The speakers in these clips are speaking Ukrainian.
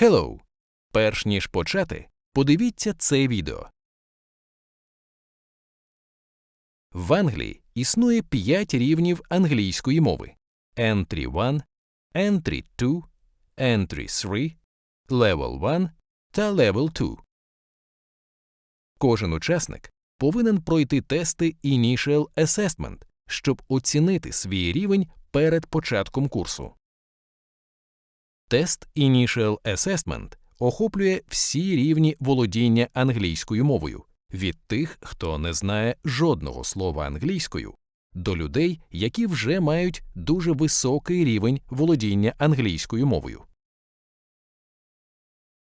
Hello! Перш ніж почати, подивіться це відео. В Англії існує 5 рівнів англійської мови: Entry 1, Entry 2, Entry 3, Level 1 та Level 2. Кожен учасник повинен пройти тести Initial Assessment, щоб оцінити свій рівень перед початком курсу. Тест Initial Assessment охоплює всі рівні володіння англійською мовою від тих, хто не знає жодного слова англійською, до людей, які вже мають дуже високий рівень володіння англійською мовою.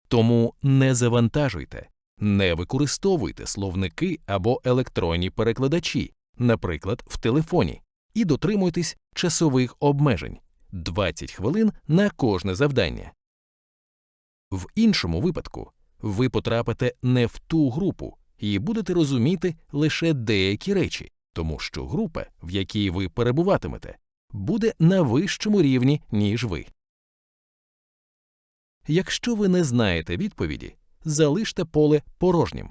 Тому не завантажуйте, не використовуйте словники або електронні перекладачі, наприклад, в телефоні, і дотримуйтесь часових обмежень 20 хвилин на кожне завдання. В іншому випадку ви потрапите не в ту групу і будете розуміти лише деякі речі, тому що група, в якій ви перебуватимете, буде на вищому рівні, ніж ви. Якщо ви не знаєте відповіді, залиште поле порожнім.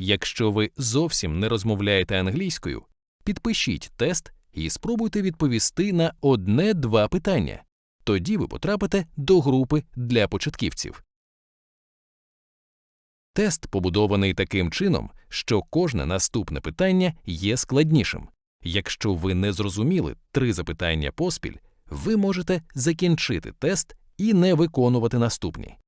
Якщо ви зовсім не розмовляєте англійською, підпишіть тест і спробуйте відповісти на одне-два питання. Тоді ви потрапите до групи для початківців. Тест побудований таким чином, що кожне наступне питання є складнішим. Якщо ви не зрозуміли три запитання поспіль, ви можете закінчити тест і не виконувати наступні.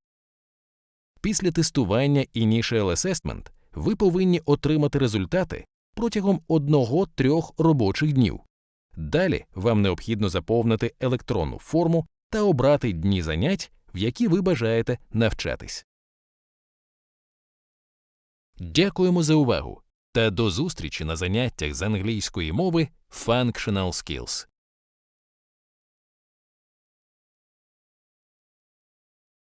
Після тестування Initial Assessment ви повинні отримати результати протягом одного-трьох робочих днів. Далі вам необхідно заповнити електронну форму та обрати дні занять, в які ви бажаєте навчатись. Дякуємо за увагу та до зустрічі на заняттях з англійської мови Functional Skills.